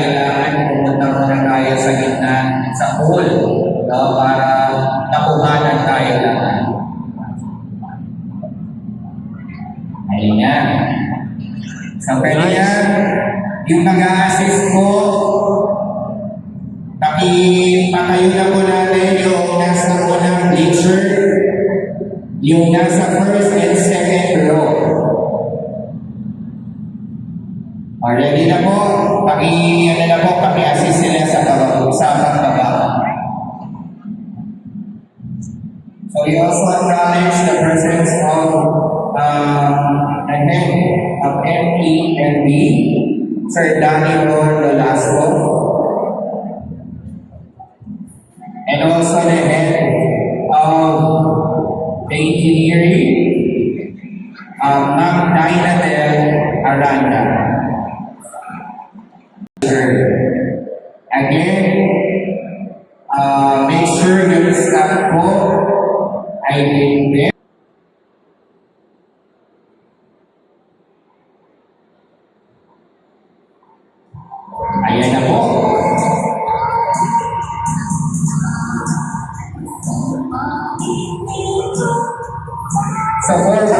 kailangan pumunta muna tayo sa gitna sa pool no, para nakuhanan tayo lahat. Ayun yan. So, pwede yan. Yung nag-a-assist mo, pakipatayo na po natin yung nasa unang bleacher, yung nasa first and O, ready na po. Paki, ano na po, paki-assist sila sa baba, sa baba. So we also acknowledge the presence of um, the head of MPNB, Sir Danny Ron Lolasco, and also the head of the engineering, um, Ma'am Dinah Del Aranda. Sir. Uh, make sure there is that book I did there. Ayan na po. Sa so,